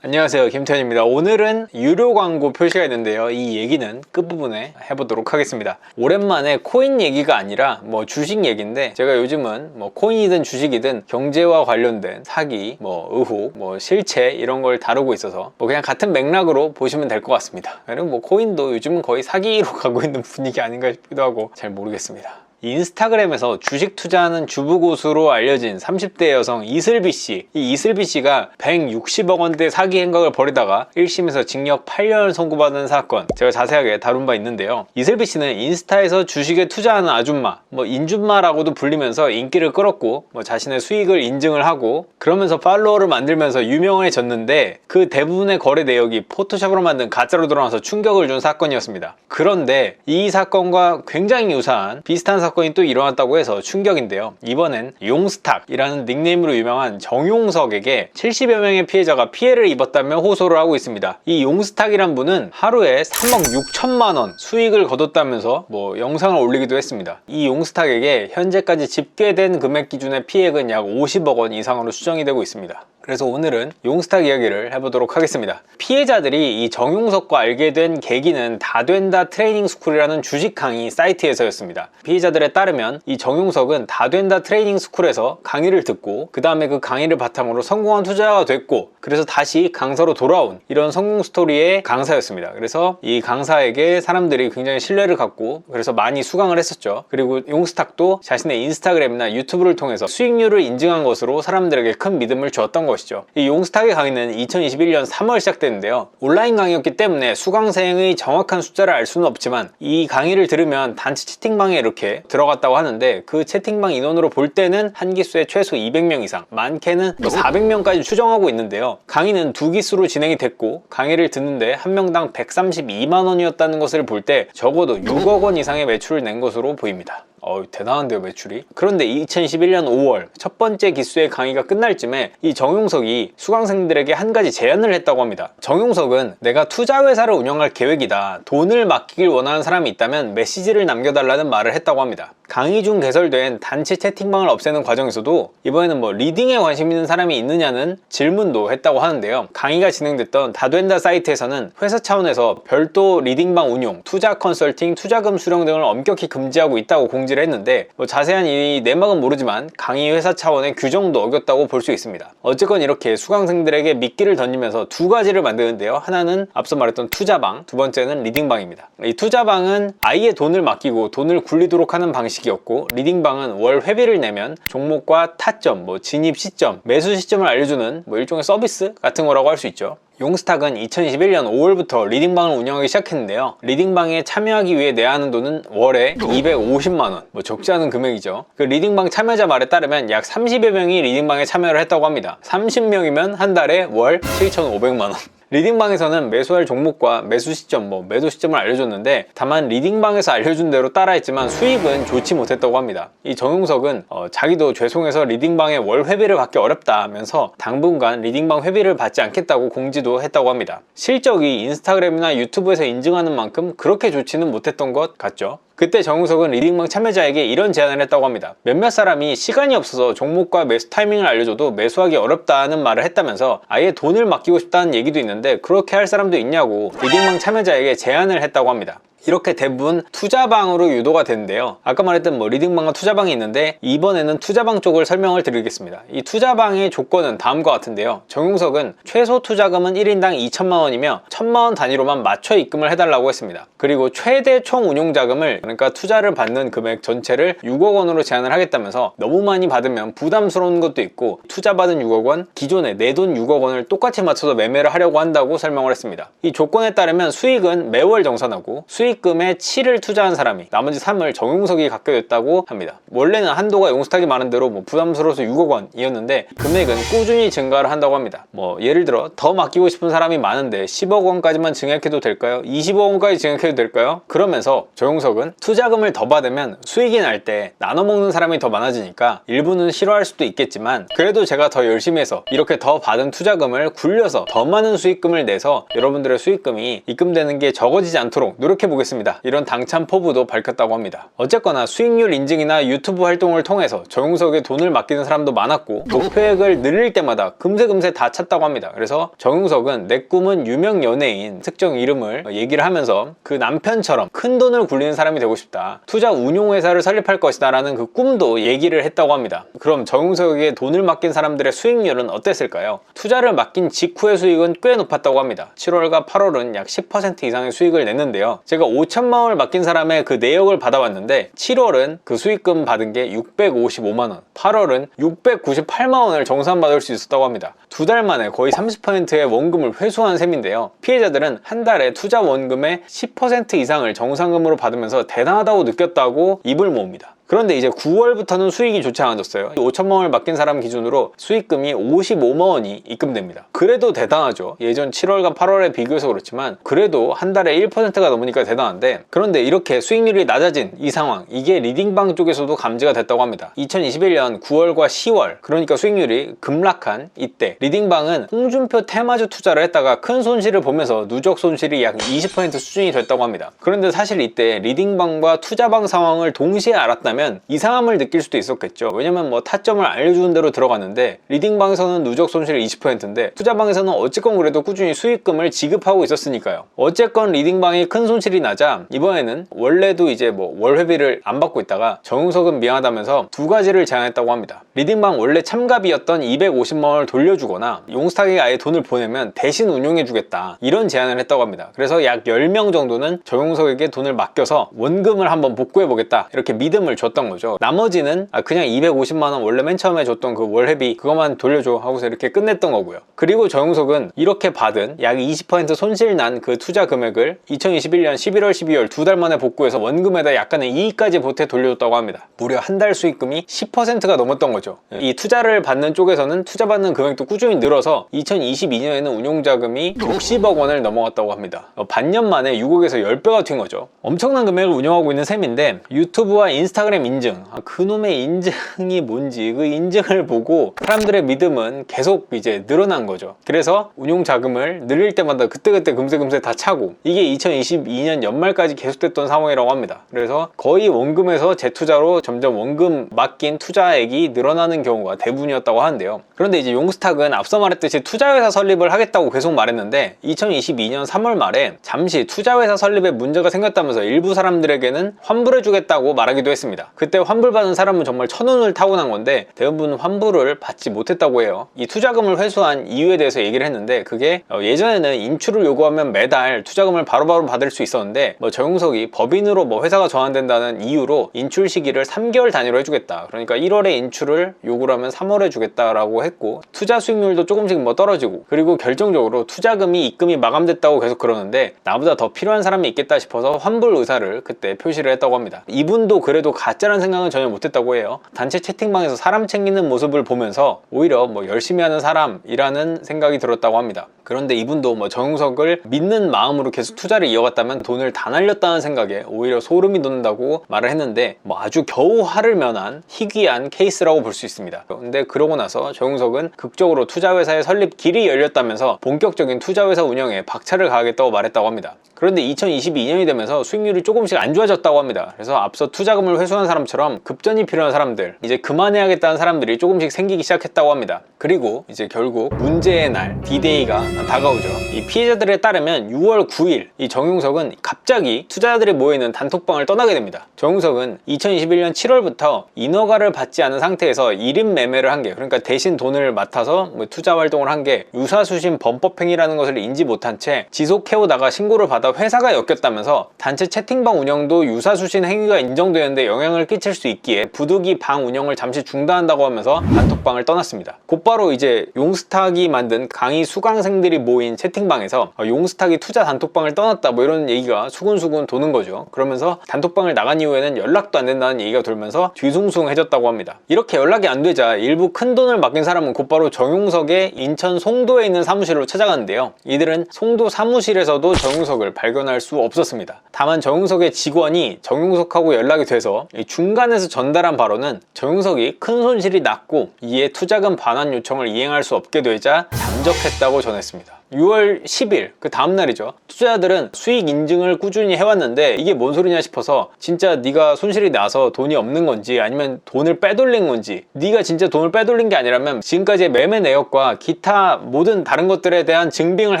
안녕하세요. 김태현입니다. 오늘은 유료 광고 표시가 있는데요. 이 얘기는 끝부분에 해보도록 하겠습니다. 오랜만에 코인 얘기가 아니라 뭐 주식 얘기인데 제가 요즘은 뭐 코인이든 주식이든 경제와 관련된 사기 뭐 의혹 뭐 실체 이런 걸 다루고 있어서 뭐 그냥 같은 맥락으로 보시면 될 것 같습니다. 그리고 뭐 코인도 요즘은 거의 사기로 가고 있는 분위기 아닌가 싶기도 하고 잘 모르겠습니다 인스타그램에서 주식 투자하는 주부고수로 알려진 30대 여성 이슬비 씨. 이 이슬비 씨가 160억 원대 사기 행각을 벌이다가 1심에서 징역 8년을 선고받은 사건. 제가 자세하게 다룬 바 있는데요. 이슬비 씨는 인스타에서 주식에 투자하는 아줌마, 뭐 인줌마라고도 불리면서 인기를 끌었고, 뭐 자신의 수익을 인증을 하고, 그러면서 팔로워를 만들면서 유명해졌는데 그 대부분의 거래 내역이 포토샵으로 만든 가짜로 드러나서 충격을 준 사건이었습니다. 그런데 이 사건과 굉장히 유사한 비슷한 사건 이 또 일어났다고 해서 충격인데요. 이번엔 용스탁이라는 닉네임으로 유명한 정용석에게 70여 명의 피해자가 피해를 입었다며 호소를 하고 있습니다. 이 용스탁이란 분은 하루에 3억 6천만 원 수익을 거뒀다면서 뭐 영상을 올리기도 했습니다. 이 용스탁에게 현재까지 집계된 금액 기준의 피해액은 약 50억 원 이상으로 추정이 되고 있습니다. 그래서 오늘은 용스탁 이야기를 해보도록 하겠습니다. 피해자들이 이 정용석과 알게 된 계기는 다된다 트레이닝 스쿨이라는 주식 강의 사이트에서였습니다. 피해자들에 따르면 이 정용석은 다된다 트레이닝 스쿨에서 강의를 듣고 그 다음에 그 강의를 바탕으로 성공한 투자가 됐고 그래서 다시 강사로 돌아온 이런 성공 스토리의 강사였습니다. 그래서 이 강사에게 사람들이 굉장히 신뢰를 갖고 그래서 많이 수강을 했었죠. 그리고 용스탁도 자신의 인스타그램이나 유튜브를 통해서 수익률을 인증한 것으로 사람들에게 큰 믿음을 주었던 것 이죠. 이 용스탁의 강의는 2021년 3월 시작됐는데요. 온라인 강의였기 때문에 수강생의 정확한 숫자를 알 수는 없지만 이 강의를 들으면 단체 채팅방에 이렇게 들어갔다고 하는데 그 채팅방 인원으로 볼 때는 한 기수에 최소 200명 이상, 많게는 뭐 400명까지 추정하고 있는데요. 강의는 두 기수로 진행이 됐고 강의를 듣는데 한 명당 132만 원이었다는 것을 볼 때 적어도 6억 원 이상의 매출을 낸 것으로 보입니다. 어 대단한데요 매출이? 그런데 2021년 5월 첫 번째 기수의 강의가 끝날 쯤에 이 정용석이 수강생들에게 한 가지 제안을 했다고 합니다. 정용석은 내가 투자 회사를 운영할 계획이다. 돈을 맡기길 원하는 사람이 있다면 메시지를 남겨달라는 말을 했다고 합니다. 강의 중 개설된 단체 채팅방을 없애는 과정에서도 이번에는 뭐 리딩에 관심 있는 사람이 있느냐는 질문도 했다고 하는데요. 강의가 진행됐던 다된다 사이트에서는 회사 차원에서 별도 리딩방 운용, 투자 컨설팅, 투자금 수령 등을 엄격히 금지하고 있다고 공 지를 했는데 뭐 자세한 이 내막은 모르지만 강의 회사 차원의 규정도 어겼다고 볼 수 있습니다. 어쨌건 이렇게 수강생들에게 미끼를 던지면서 두 가지를 만드는데요. 하나는 앞서 말했던 투자방, 두 번째는 리딩방입니다. 이 투자방은 아예 돈을 맡기고 돈을 굴리도록 하는 방식이었고 리딩방은 월 회비를 내면 종목과 타점, 뭐 진입 시점, 매수 시점을 알려주는 뭐 일종의 서비스 같은 거라고 할 수 있죠. 용스탁은 2021년 5월부터 리딩방을 운영하기 시작했는데요. 리딩방에 참여하기 위해 내야 하는 돈은 월에 250만원. 뭐 적지 않은 금액이죠. 그 리딩방 참여자 말에 따르면 약 30여 명이 리딩방에 참여를 했다고 합니다. 30명이면 한 달에 월 7,500만원. 리딩방에서는 매수할 종목과 매수 시점, 뭐 매도 시점을 알려줬는데 다만 리딩방에서 알려준 대로 따라했지만 수익은 좋지 못했다고 합니다. 이 정용석은 어, 자기도 죄송해서 리딩방에 월 회비를 받기 어렵다 하면서 당분간 리딩방 회비를 받지 않겠다고 공지도 했다고 합니다. 실적이 인스타그램이나 유튜브에서 인증하는 만큼 그렇게 좋지는 못했던 것 같죠. 그때 정우석은 리딩방 참여자에게 이런 제안을 했다고 합니다. 몇몇 사람이 시간이 없어서 종목과 매수 타이밍을 알려줘도 매수하기 어렵다는 말을 했다면서 아예 돈을 맡기고 싶다는 얘기도 있는데 그렇게 할 사람도 있냐고 리딩방 참여자에게 제안을 했다고 합니다. 이렇게 대부분 투자방으로 유도가 되는데요. 아까 말했던 뭐 리딩방과 투자방이 있는데 이번에는 투자방 쪽을 설명을 드리겠습니다. 이 투자방의 조건은 다음과 같은데요. 정용석은 최소 투자금은 1인당 2천만 원이며 1천만 원 단위로만 맞춰 입금을 해달라고 했습니다. 그리고 최대 총 운용 자금을 그러니까 투자를 받는 금액 전체를 6억 원으로 제한을 하겠다면서 너무 많이 받으면 부담스러운 것도 있고 투자 받은 6억 원 기존에 내 돈 6억 원을 똑같이 맞춰서 매매를 하려고 한다고 설명을 했습니다. 이 조건에 따르면 수익은 매월 정산하고 수익 수익금의 7을 투자한 사람이 나머지 3을 정용석이 갖게 됐다고 합니다. 원래는 한도가 용스탁이 많은 대로 뭐 부담스러워서 6억 원이었는데 금액은 꾸준히 증가를 한다고 합니다. 뭐 예를 들어 더 맡기고 싶은 사람이 많은데 10억 원까지만 증액해도 될까요? 20억 원까지 증액해도 될까요? 그러면서 정용석은 투자금을 더 받으면 수익이 날 때 나눠 먹는 사람이 더 많아지니까 일부는 싫어할 수도 있겠지만 그래도 제가 더 열심히 해서 이렇게 더 받은 투자금을 굴려서 더 많은 수익금을 내서 여러분들의 수익금이 입금되는 게 적어지지 않도록 노력해 보겠습니다. 보겠습니다. 이런 당찬 포부도 밝혔다고 합니다. 어쨌거나 수익률 인증이나 유튜브 활동을 통해서 정용석에 돈을 맡기는 사람도 많았고 목표액을 늘릴 때마다 금세금세 다 찼다고 합니다. 그래서 정용석은 내 꿈은 유명 연예인 특정 이름을 얘기를 하면서 그 남편처럼 큰 돈을 굴리는 사람이 되고 싶다. 투자 운용회사를 설립할 것이다 라는 그 꿈도 얘기를 했다고 합니다. 그럼 정용석에게 돈을 맡긴 사람들의 수익률은 어땠을까요? 투자를 맡긴 직후의 수익은 꽤 높았다고 합니다. 7월과 8월은 약 10% 이상의 수익을 냈는데요. 제가 5천만 원을 맡긴 사람의 그 내역을 받아봤는데 7월은 그 수익금 받은 게 655만 원, 8월은 698만 원을 정산받을 수 있었다고 합니다. 두 달 만에 거의 30%의 원금을 회수한 셈인데요. 피해자들은 한 달에 투자 원금의 10% 이상을 정상금으로 받으면서 대단하다고 느꼈다고 입을 모읍니다. 그런데 이제 9월부터는 수익이 좋지 않아졌어요. 5천만 원을 맡긴 사람 기준으로 수익금이 55만 원이 입금됩니다. 그래도 대단하죠. 예전 7월과 8월에 비교해서 그렇지만 그래도 한 달에 1%가 넘으니까 대단한데 그런데 이렇게 수익률이 낮아진 이 상황 이게 리딩방 쪽에서도 감지가 됐다고 합니다. 2021년 9월과 10월 그러니까 수익률이 급락한 이때 리딩방은 홍준표 테마주 투자를 했다가 큰 손실을 보면서 누적 손실이 약 20% 수준이 됐다고 합니다. 그런데 사실 이때 리딩방과 투자방 상황을 동시에 알았다면 이상함을 느낄 수도 있었겠죠. 왜냐면 뭐 타점을 알려주는 대로 들어갔는데 리딩방에서는 누적 손실 20%인데 투자방에서는 어쨌건 그래도 꾸준히 수익금을 지급하고 있었으니까요. 어쨌건 리딩방이 큰 손실이 나자 이번에는 원래도 이제 뭐 월회비를 안 받고 있다가 정용석은 미안하다면서 두 가지를 제안했다고 합니다. 리딩방 원래 참가비였던 250만 원을 돌려주거나 용스탁에게 아예 돈을 보내면 대신 운용해주겠다 이런 제안을 했다고 합니다. 그래서 약 10명 정도는 정용석에게 돈을 맡겨서 원금을 한번 복구해보겠다 이렇게 믿음을 줬던 거죠. 나머지는 아, 그냥 250만 원 원래 맨 처음에 줬던 그 월회비 그것만 돌려줘 하고서 이렇게 끝냈던 거고요. 그리고 정용석은 이렇게 받은 약 20% 손실 난 그 투자 금액을 2021년 11월, 12월 두 달 만에 복구해서 원금에다 약간의 이익까지 보태 돌려줬다고 합니다. 무려 한 달 수익금이 10%가 넘었던 거죠. 이 투자를 받는 쪽에서는 투자 받는 금액도 꾸준히 늘어서 2022년에는 운용자금이 60억 원을 넘어갔다고 합니다. 어, 반년 만에 6억에서 10배가 튄 거죠. 엄청난 금액을 운영하고 있는 셈인데 유튜브와 인스타그램 인증, 아, 그놈의 인증이 뭔지 그 인증을 보고 사람들의 믿음은 계속 이제 늘어난 거죠. 그래서 운용 자금을 늘릴 때마다 그때그때 금세금세 다 차고 이게 2022년 연말까지 계속됐던 상황이라고 합니다. 그래서 거의 원금에서 재투자로 점점 원금 맡긴 투자액이 늘어나는 경우가 대부분이었다고 하는데요. 그런데 이제 용스탁은 앞서 말했듯이 투자회사 설립을 하겠다고 계속 말했는데 2022년 3월 말에 잠시 투자회사 설립에 문제가 생겼다면서 일부 사람들에게는 환불해주겠다고 말하기도 했습니다. 그때 환불받은 사람은 정말 천운을 타고난 건데 대부분 환불을 받지 못했다고 해요. 이 투자금을 회수한 이유에 대해서 얘기를 했는데 그게 어, 예전에는 인출을 요구하면 매달 투자금을 바로바로 받을 수 있었는데 뭐 정용석이 법인으로 뭐 회사가 전환된다는 이유로 인출 시기를 3개월 단위로 해주겠다. 그러니까 1월에 인출을 요구를 하면 3월에 주겠다라고 했고 투자 수익률도 조금씩 뭐 떨어지고 그리고 결정적으로 투자금이 입금이 마감됐다고 계속 그러는데 나보다 더 필요한 사람이 있겠다 싶어서 환불 의사를 그때 표시를 했다고 합니다. 이분도 그래도 가짜라는 생각은 전혀 못했다고 해요. 단체 채팅방에서 사람 챙기는 모습을 보면서 오히려 뭐 열심히 하는 사람이라는 생각이 들었다고 합니다. 그런데 이분도 뭐 정용석을 믿는 마음으로 계속 투자를 이어갔다면 돈을 다 날렸다는 생각에 오히려 소름이 돋는다고 말을 했는데 뭐 아주 겨우 화를 면한 희귀한 케이스라고 볼 수 있습니다. 근데 그러고 나서 정용석은 극적으로 투자회사의 설립 길이 열렸다면서 본격적인 투자회사 운영에 박차를 가하겠다고 말했다고 합니다. 그런데 2022년이 되면서 수익률이 조금씩 안 좋아졌다고 합니다. 그래서 앞서 투자금을 회수한 사람처럼 급전이 필요한 사람들, 이제 그만해야겠다는 사람들이 조금씩 생기기 시작했다고 합니다. 그리고 이제 결국 문제의 날, D-Day가 다가오죠. 이 피해자들에 따르면 6월 9일 이 정용석은 갑자기 투자자들이 모여있는 단톡방을 떠나게 됩니다. 정용석은 2021년 7월부터 인허가를 받지 않은 상태에서 1인 매매를 한 게, 그러니까 대신 돈을 맡아서 뭐 투자 활동을 한 게 유사수신 범법행위라는 것을 인지 못한 채 지속해오다가 신고를 받아 회사가 엮였다면서 단체 채팅방 운영도 유사수신 행위가 인정되는데 영향을 끼칠 수 있기에 부득이 방 운영을 잠시 중단한다고 하면서 단톡방을 떠났습니다. 곧바로 이제 용스탁이 만든 강의 수강생 들이 모인 채팅방에서 어, 용스탁이 투자 단톡방을 떠났다 뭐 이런 얘기가 수군수군 도는 거죠. 그러면서 단톡방을 나간 이후에는 연락도 안 된다는 얘기가 돌면서 뒤숭숭해졌다고 합니다. 이렇게 연락이 안 되자 일부 큰 돈을 맡긴 사람은 곧바로 정용석의 인천 송도에 있는 사무실로 찾아갔는데요. 이들은 송도 사무실에서도 정용석을 발견할 수 없었습니다. 다만 정용석의 직원이 정용석하고 연락이 돼서 이 중간에서 전달한 바로는 정용석이 큰 손실이 났고 이에 투자금 반환 요청을 이행할 수 없게 되자 잠적했다고 전했습니다. 하겠습니다. 6월 10일 그 다음 날이죠. 투자자들은 수익 인증을 꾸준히 해왔는데 이게 뭔 소리냐 싶어서 진짜 네가 손실이 나서 돈이 없는 건지 아니면 돈을 빼돌린 건지 네가 진짜 돈을 빼돌린 게 아니라면 지금까지의 매매 내역과 기타 모든 다른 것들에 대한 증빙을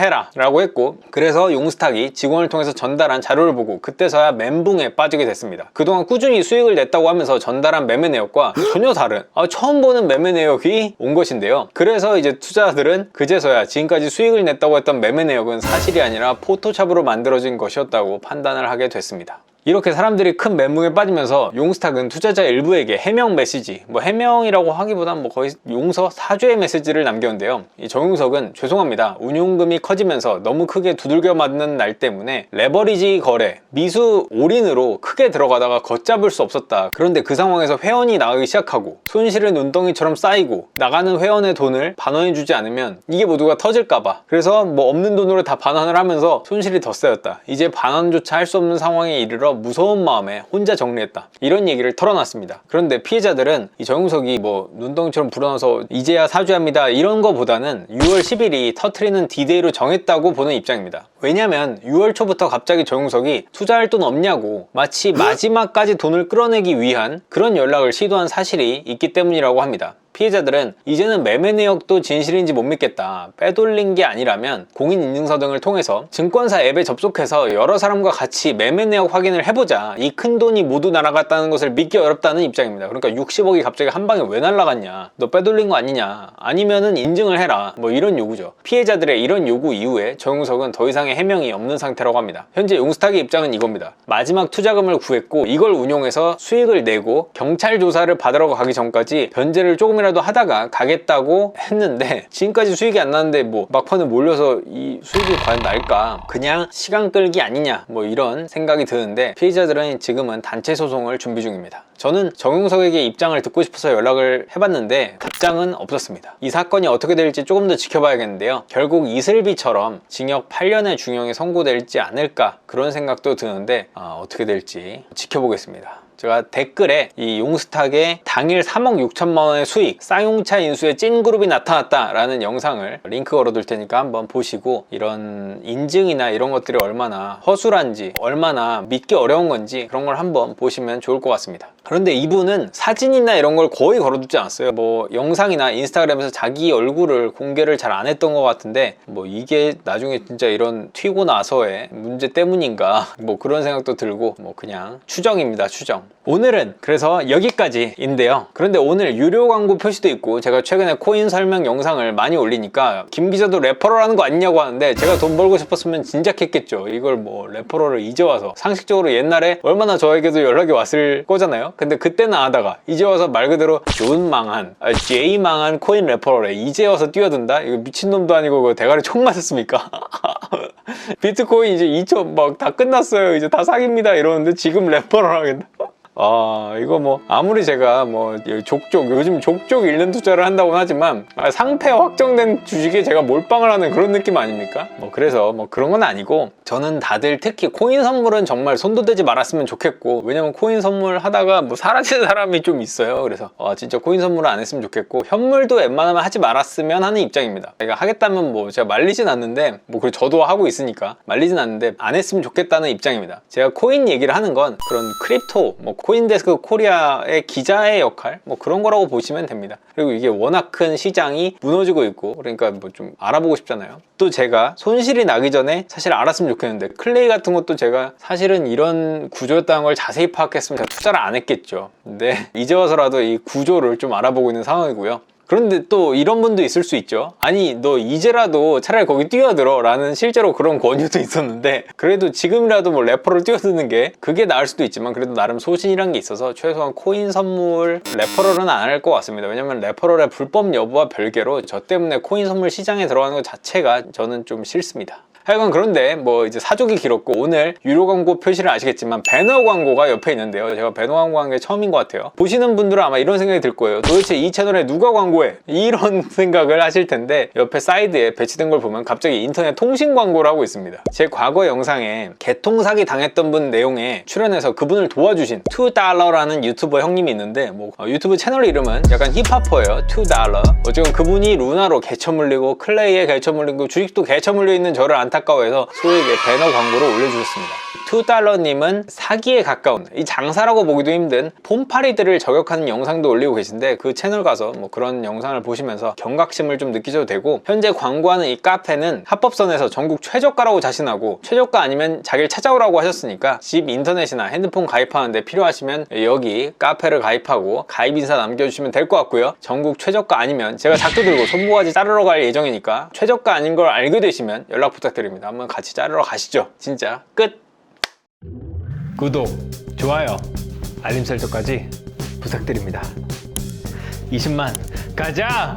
해라 라고 했고 그래서 용스탁이 직원을 통해서 전달한 자료를 보고 그때서야 멘붕에 빠지게 됐습니다. 그동안 꾸준히 수익을 냈다고 하면서 전달한 매매 내역과 전혀 다른 아, 처음 보는 매매 내역이 온 것인데요. 그래서 이제 투자자들은 그제서야 지금까지 수익을 냈 다고 했던 매매 내역은 사실이 아니라 포토샵으로 만들어진 것이었다고 판단을 하게 됐습니다. 이렇게 사람들이 큰 멘붕에 빠지면서 용스탁은 투자자 일부에게 해명 메시지, 뭐 해명이라고 하기보단 뭐 거의 용서 사죄의 메시지를 남겼는데요. 이 정용석은 죄송합니다. 운용금이 커지면서 너무 크게 두들겨 맞는 날 때문에 레버리지 거래, 미수 올인으로 크게 들어가다가 걷잡을 수 없었다. 그런데 그 상황에서 회원이 나가기 시작하고 손실은 눈덩이처럼 쌓이고 나가는 회원의 돈을 반환해주지 않으면 이게 모두가 터질까봐. 그래서 뭐 없는 돈으로 다 반환을 하면서 손실이 더 쌓였다. 이제 반환조차 할 수 없는 상황에 이르러 무서운 마음에 혼자 정리했다. 이런 얘기를 털어놨습니다. 그런데 피해자들은 이 정용석이 뭐 눈덩이처럼 불어나서 이제야 사죄합니다. 이런 거보다는 6월 10일이 터트리는 디데이로 정했다고 보는 입장입니다. 왜냐면 6월 초부터 갑자기 정용석이 투자할 돈 없냐고 마치 마지막까지 돈을 끌어내기 위한 그런 연락을 시도한 사실이 있기 때문이라고 합니다. 피해자들은 이제는 매매 내역도 진실인지 못 믿겠다. 빼돌린 게 아니라면 공인인증서 등을 통해서 증권사 앱에 접속해서 여러 사람과 같이 매매 내역 확인을 해보자. 이 큰 돈이 모두 날아갔다는 것을 믿기 어렵다는 입장입니다. 그러니까 60억이 갑자기 한 방에 왜 날아갔냐? 너 빼돌린 거 아니냐? 아니면은 인증을 해라. 뭐 이런 요구죠. 피해자들의 이런 요구 이후에 정용석은 더 이상의 해명이 없는 상태라고 합니다. 현재 용스탁의 입장은 이겁니다. 마지막 투자금을 구했고 이걸 운용해서 수익을 내고 경찰 조사를 받으러 가기 전까지 변제를 조금이라도 하다가 가겠다고 했는데 지금까지 수익이 안 나는데 뭐 막판에 몰려서 이 수익이 과연 날까? 그냥 시간 끌기 아니냐? 뭐 이런 생각이 드는데 피해자들은 지금은 단체 소송을 준비 중입니다. 저는 정용석에게 입장을 듣고 싶어서 연락을 해봤는데 답장은 없었습니다. 이 사건이 어떻게 될지 조금 더 지켜봐야겠는데요. 결국 이슬비처럼 징역 8년의 중형이 선고될지 않을까 그런 생각도 드는데 아, 어떻게 될지 지켜보겠습니다. 제가 댓글에 이 용스탁의 당일 3억 6천만 원의 수익 쌍용차 인수에 찐그룹이 나타났다라는 영상을 링크 걸어둘 테니까 한번 보시고 이런 인증이나 이런 것들이 얼마나 허술한지 얼마나 믿기 어려운 건지 그런 걸 한번 보시면 좋을 것 같습니다. 그런데 이분은 사진이나 이런 걸 거의 걸어두지 않았어요. 뭐 영상이나 인스타그램에서 자기 얼굴을 공개를 잘 안 했던 것 같은데 뭐 이게 나중에 진짜 이런 튀고 나서의 문제 때문인가 뭐 그런 생각도 들고 뭐 그냥 추정입니다. 추정. 오늘은 그래서 여기까지인데요. 그런데 오늘 유료 광고 표시도 있고 제가 최근에 코인 설명 영상을 많이 올리니까 김 기자도 레퍼럴 하는 거 아니냐고 하는데 제가 돈 벌고 싶었으면 진작 했겠죠. 이걸 뭐 레퍼럴을 이제 와서 상식적으로 옛날에 얼마나 저에게도 연락이 왔을 거잖아요. 근데 그때는 안 하다가 이제 와서 말 그대로 존 망한 아, J 망한 코인 레퍼럴에 이제 와서 뛰어든다? 이거 미친놈도 아니고 그 대가리 총 맞았습니까? 비트코인 이제 2초 막다 끝났어요. 이제 다 사기입니다. 이러는데 지금 레퍼럴 하겠다. 아 이거 뭐 아무리 제가 뭐 족족 요즘 족족 잃는 투자를 한다고 하지만 아, 상패 확정된 주식에 제가 몰빵을 하는 그런 느낌 아닙니까? 뭐 그래서 뭐 그런 건 아니고 저는 다들 특히 코인 선물은 정말 손도 대지 말았으면 좋겠고 왜냐면 코인 선물 하다가 뭐 사라지는 사람이 좀 있어요. 그래서 아, 진짜 코인 선물을 안 했으면 좋겠고 현물도 웬만하면 하지 말았으면 하는 입장입니다. 제가 하겠다면 뭐 제가 말리진 않는데 뭐 그리고 저도 하고 있으니까 말리진 않는데 안 했으면 좋겠다는 입장입니다. 제가 코인 얘기를 하는 건 그런 크립토 뭐 코인데스크 코리아의 기자의 역할 뭐 그런 거라고 보시면 됩니다. 그리고 이게 워낙 큰 시장이 무너지고 있고 그러니까 뭐 좀 알아보고 싶잖아요. 또 제가 손실이 나기 전에 사실 알았으면 좋겠는데 클레이 같은 것도 제가 사실은 이런 구조였다는 걸 자세히 파악했으면 제가 투자를 안 했겠죠. 근데 이제 와서라도 이 구조를 좀 알아보고 있는 상황이고요. 그런데 또 이런 분도 있을 수 있죠. 아니, 너 이제라도 차라리 거기 뛰어들어. 라는 실제로 그런 권유도 있었는데, 그래도 지금이라도 뭐 래퍼를 뛰어드는 게 그게 나을 수도 있지만, 그래도 나름 소신이란 게 있어서 최소한 코인 선물 레퍼럴은 안 할 것 같습니다. 왜냐면 레퍼럴의 불법 여부와 별개로 저 때문에 코인 선물 시장에 들어가는 것 자체가 저는 좀 싫습니다. 하여간 그런데 뭐 이제 사족이 길었고 오늘 유료 광고 표시를 아시겠지만 배너 광고가 옆에 있는데요. 제가 배너 광고 한 게 처음인 것 같아요. 보시는 분들은 아마 이런 생각이 들 거예요. 도대체 이 채널에 누가 광고해? 이런 생각을 하실 텐데 옆에 사이드에 배치된 걸 보면 갑자기 인터넷 통신 광고를 하고 있습니다. 제 과거 영상에 개통사기 당했던 분 내용에 출연해서 그분을 도와주신 2달러라는 유튜버 형님이 있는데 뭐 어, 유튜브 채널 이름은 약간 힙합퍼예요. 2달러. 어쨌든 그분이 루나로 개처 물리고 클레이에 개처 물리고 주식도 개처 물려 있는 저를 안타 까워해서 소액의 배너 광고를 올려주셨습니다. 2달러님은 사기에 가까운 이 장사라고 보기도 힘든 폼파리들을 저격하는 영상도 올리고 계신데 그 채널 가서 뭐 그런 영상을 보시면서 경각심을 좀 느끼셔도 되고 현재 광고하는 이 카페는 합법선에서 전국 최저가라고 자신하고 최저가 아니면 자기를 찾아오라고 하셨으니까 집 인터넷이나 핸드폰 가입하는데 필요하시면 여기 카페를 가입하고 가입 인사 남겨주시면 될 것 같고요. 전국 최저가 아니면 제가 작두 들고 손모가지 자르러 갈 예정이니까 최저가 아닌 걸 알게 되시면 연락 부탁드립니다. 한번 같이 자르러 가시죠. 진짜 끝 구독, 좋아요, 알림 설정까지 부탁드립니다. 20만 가자!